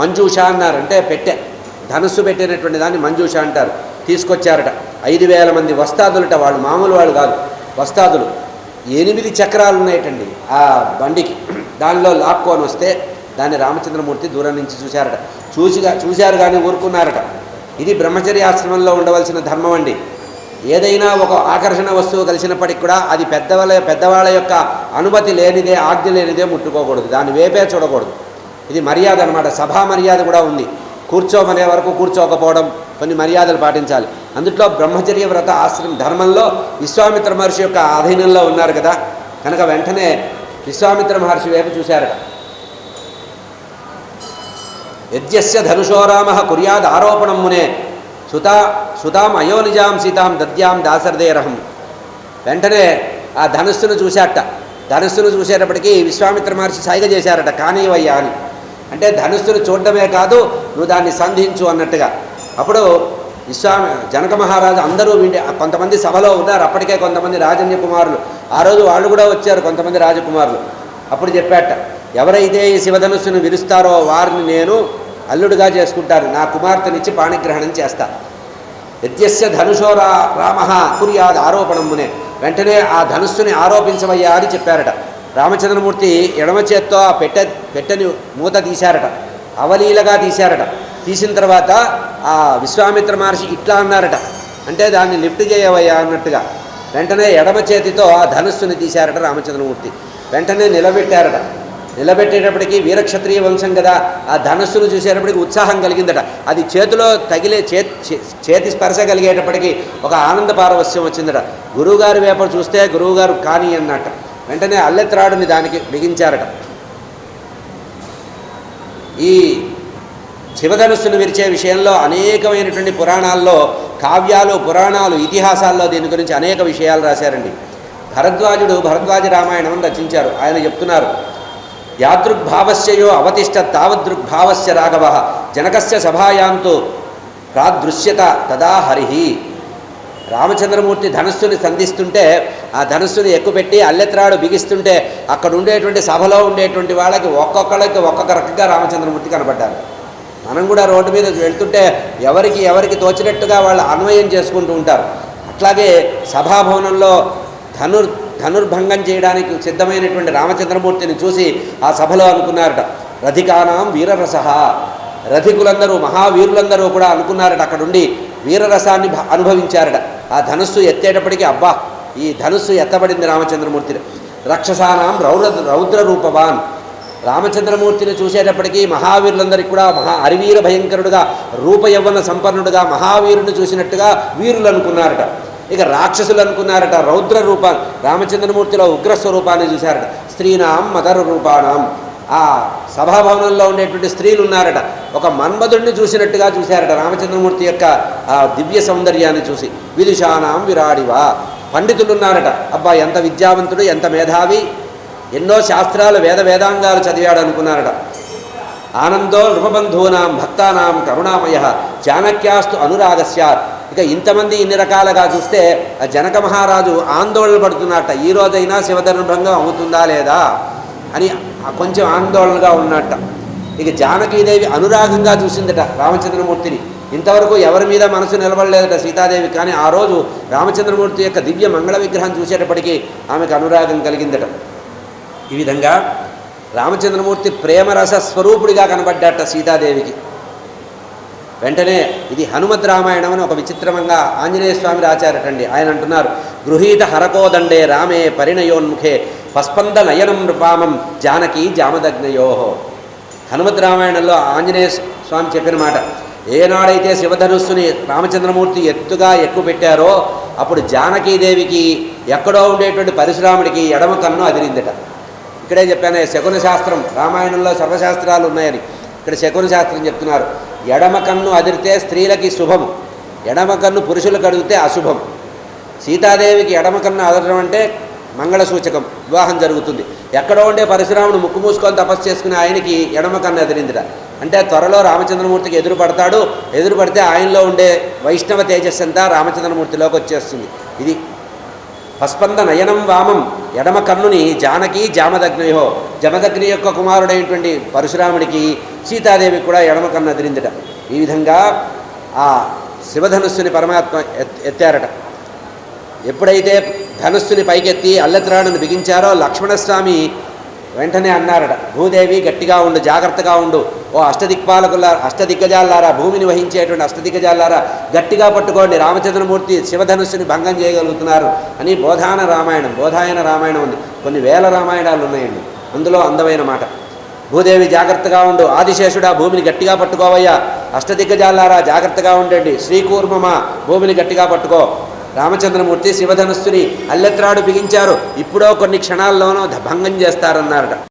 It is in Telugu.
మంజూష అన్నారు. అంటే పెట్టె ధనస్సు పెట్టినటువంటి దాన్ని మంజూష అంటారు. తీసుకొచ్చారట. ఐదు వేల మంది వస్తాదులట వాళ్ళు మామూలు వాళ్ళు కాదు. వస్తాదులు. ఎనిమిది చక్రాలు ఉన్నాయటండి ఆ బండికి. దానిలో లాక్కొని వస్తే దాన్ని రామచంద్రమూర్తి దూరం నుంచి చూశారట. చూసిగా చూశారు కానీ ఊరుకున్నారట. ఇది బ్రహ్మచర్య ఆశ్రమంలో ఉండవలసిన ధర్మం అండి. ఏదైనా ఒక ఆకర్షణ వస్తువు కలిసినప్పటికి కూడా అది పెద్దవాళ్ళ పెద్దవాళ్ళ యొక్క అనుమతి లేనిదే ఆజ్ఞ లేనిదే ముట్టుకోకూడదు. దాన్ని వేపే చూడకూడదు. ఇది మర్యాద అనమాట సభా మర్యాద కూడా ఉంది. కూర్చోమనే వరకు కూర్చోకపోవడం కొన్ని మర్యాదలు పాటించాలి. అందుట్లో బ్రహ్మచర్య వ్రత ఆశ్రమం ధర్మంలో విశ్వామిత్ర మహర్షి యొక్క ఆధీనంలో ఉన్నారు కదా. కనుక వెంటనే విశ్వామిత్ర మహర్షి వైపు చూశారట. యజ్ఞస్య ధనుషో రామ కుర్యాద్ ఆరోపణం మునే. సుతా సుతాం అయోనిజాం సీతాం దద్యాం దాసర్దేరహం. వెంటనే ఆ ధనుస్సును చూశాట ధనుస్సును చూసేటప్పటికీ విశ్వామిత్ర మహర్షి సైగ చేశారట. కానీవయ్యా అని. అంటే ధనుస్సును చూడడమే కాదు నువ్వు దాన్ని సంధించు అన్నట్టుగా. అప్పుడు విశ్వామి జనక మహారాజు అందరూ విండి కొంతమంది సభలో ఉన్నారు అప్పటికే కొంతమంది రాజన్య కుమారులు. ఆ రోజు వాళ్ళు కూడా వచ్చారు కొంతమంది రాజకుమారులు. అప్పుడు చెప్పాట ఎవరైతే ఈ శివధనుస్సును విరుస్తారో వారిని నేను అల్లుడుగా చేసుకుంటాను నా కుమార్తెనిచ్చి పాణిగ్రహణం చేస్తా. నిత్యస్య ధనుషో రా రామ కుర్యాద్ ఆరోపణమునే. వెంటనే ఆ ధనుస్సుని ఆరోపించవయ్యా అని చెప్పారట. రామచంద్రమూర్తి ఎడమ చేత్తో ఆ పెట్టె పెట్టెని మూత తీశారట. అవలీలగా తీశారట. తీసిన తర్వాత ఆ విశ్వామిత్ర మహర్షి ఇట్లా అన్నారట. అంటే దాన్ని లిఫ్ట్ చేయవయ్యా అన్నట్టుగా. వెంటనే ఎడమ చేతితో ఆ ధనుస్సుని తీశారట రామచంద్రమూర్తి. వెంటనే నిలబెట్టారట. నిలబెట్టేటప్పటికి వీరక్షత్రియ వంశం కదా. ఆ ధనస్సును చూసేటప్పటికి ఉత్సాహం కలిగిందట. అది చేతిలో తగిలే చే చే- చేతి స్పర్శ కలిగేటప్పటికి ఒక ఆనంద పారవస్యం వచ్చిందట. గురువుగారి వేప చూస్తే గురువుగారు కానీ అన్నట్ట. వెంటనే అల్లెత్రాడుని దానికి బిగించారట. ఈ శివధనుస్సును విరిచే విషయంలో అనేకమైనటువంటి పురాణాల్లో కావ్యాలు పురాణాలు ఇతిహాసాల్లో దీని గురించి అనేక విషయాలు రాశారండి. భరద్వాజుడు భరద్వాజ రామాయణం రచించారు. ఆయన చెప్తున్నారు యాదృగ్భావస్యయో అవతిష్ట తావదృగ్భావస్య రాఘవ జనకస్య సభాయాంతో ప్రాదృశ్యత తదా హరిహి రామచంద్రమూర్తి ధనస్సుని సంధిస్తుంటే ఆ ధనుస్సుని ఎక్కుపెట్టి అల్లెత్రాడు బిగిస్తుంటే అక్కడ ఉండేటువంటి సభలో ఉండేటువంటి వాళ్ళకి ఒక్కొక్కళ్ళకి ఒక్కొక్క రకంగా రామచంద్రమూర్తి కనబడ్డారు మనం కూడా రోడ్డు మీద వెళ్తుంటే ఎవరికి ఎవరికి తోచినట్టుగా వాళ్ళు అన్వయం చేసుకుంటూ ఉంటారు. అట్లాగే సభాభవనంలో ధనుర్ ధనుర్భంగం చేయడానికి సిద్ధమైనటువంటి రామచంద్రమూర్తిని చూసి ఆ సభలో అనుకున్నారట రథికానాం వీరరస. రథికులందరూ మహావీరులందరూ కూడా అనుకున్నారట అక్కడుండి వీరరసాన్ని భ- అనుభవించారట. ఆ ధనుస్సు ఎత్తేటప్పటికి అబ్బా ఈ ధనుస్సు ఎత్తబడింది రామచంద్రమూర్తి రక్షసానాం రౌర రౌద్ర రూపవాన్ రామచంద్రమూర్తిని చూసేటప్పటికీ మహావీరులందరికీ కూడా మహా అరివీర భయంకరుడుగా రూపయవ్వన సంపన్నుడుగా మహావీరుని చూసినట్టుగా వీరులు అనుకున్నారట ఇక రాక్షసులు అనుకున్నారట రౌద్ర రూపాన్ని రామచంద్రమూర్తిలో ఉగ్రస్వరూపాన్ని చూశారట. స్త్రీనాం మదర రూపాణం ఆ సభాభవనంలో ఉండేటువంటి స్త్రీలు ఉన్నారట. ఒక మన్మధుడిని చూసినట్టుగా చూశారట రామచంద్రమూర్తి యొక్క ఆ దివ్య సౌందర్యాన్ని చూసి. విదుషానాం విరాడివా. పండితులు ఉన్నారట అబ్బా ఎంత విద్యావంతుడు ఎంత మేధావి. ఎన్నో శాస్త్రాలు వేద వేదాంగాలు చదివాడు అనుకున్నారట ఆనందో నృపబంధూనాం భక్తానాం కరుణామయ చాణక్యాస్తు అనురాగస్య. ఇక ఇంతమంది ఇన్ని రకాలుగా చూస్తే జనక మహారాజు ఆందోళన పడుతున్నట్ట ఈ రోజైనా శివధనుర్భంగం అవుతుందా లేదా? అని కొంచెం ఆందోళనగా ఉన్నట్ట. ఇక జానకీదేవి అనురాగంగా చూసిందట రామచంద్రమూర్తిని. ఇంతవరకు ఎవరి మీద మనసు నిలబడలేదట సీతాదేవి కానీ ఆ రోజు రామచంద్రమూర్తి యొక్క దివ్య మంగళ విగ్రహం చూసేటప్పటికీ ఆమెకు అనురాగం కలిగిందట. ఈ విధంగా రామచంద్రమూర్తి ప్రేమరస స్వరూపుడిగా కనబడ్డాట సీతాదేవికి. వెంటనే ఇది హనుమద్ రామాయణం అని ఒక విచిత్రమంగా ఆంజనేయ స్వామి రాచారటండి ఆయన అంటున్నారు గృహీత హరకోదండే రామే పరిణయోన్ముఖే పస్పంద నయనం నృపామం జానకి జామదగ్నయో. హనుమత్ రామాయణంలో ఆంజనేయ స్వామి చెప్పిన మాట ఏనాడైతే శివధనుస్సుని రామచంద్రమూర్తి ఎత్తుగా ఎక్కువ పెట్టారో అప్పుడు జానకీదేవికి ఎక్కడో ఉండేటువంటి పరశురాముడికి ఎడమ కన్ను అదిరిందట. ఇక్కడే చెప్పాను శకున శాస్త్రం రామాయణంలో సర్వశాస్త్రాలు ఉన్నాయని. ఇక్కడ శకున శాస్త్రం చెప్తున్నారు ఎడమ కన్ను అదిరితే స్త్రీలకి శుభం ఎడమ కన్ను పురుషులకు అడిగితే అశుభం. సీతాదేవికి ఎడమ కన్ను అదరడం అంటే మంగళ సూచకం వివాహం జరుగుతుంది. ఎక్కడో ఉండే పరశురాముడు ముక్కు మూసుకొని తపస్సు చేసుకునే ఆయనకి ఎడమ కన్ను ఎదిరిందిరా అంటే త్వరలో రామచంద్రమూర్తికి ఎదురు పడతాడు ఎదురు పడితే ఆయనలో ఉండే వైష్ణవ తేజస్సు అంతా రామచంద్రమూర్తిలోకి వచ్చేస్తుంది. ఇది పస్పంద నయనం వామం ఎడమ కన్నుని జానకి జామదగ్నియో జమదగ్ని యొక్క కుమారుడైనటువంటి పరశురాముడికి సీతాదేవి కూడా ఎడమ కన్ను అదిరిందట ఈ విధంగా ఆ శివధనుస్సుని పరమాత్మ ఎత్ ఎత్తారట. ఎప్పుడైతే ధనుస్సుని పైకెత్తి అల్లెత్రాడును బిగించారో లక్ష్మణస్వామి వెంటనే అన్నారట భూదేవి గట్టిగా ఉండు జాగ్రత్తగా ఉండు. ఓ అష్టదిక్పాలకుల అష్టదిగ్గజాలారా భూమిని వహించేటువంటి అష్టదిగ్గజాలారా గట్టిగా పట్టుకోండి రామచంద్రమూర్తి శివధనుస్సుని భంగం చేయగలుగుతున్నారు అని బోధాన రామాయణం బోధాయన రామాయణం ఉంది. కొన్ని వేల రామాయణాలు ఉన్నాయండి. అందులో అందమైన మాట. భూదేవి జాగ్రత్తగా ఉండు. ఆదిశేషుడా భూమిని గట్టిగా పట్టుకోవయ్యా. అష్టదిగ్గజాలారా జాగ్రత్తగా ఉండండి. శ్రీకూర్మమా భూమిని గట్టిగా పట్టుకో. రామచంద్రమూర్తి శివధనస్సుని అల్లెత్రాడు బిగించారు. ఇప్పుడో కొన్ని క్షణాల్లోనూ భంగం చేస్తారన్నారట.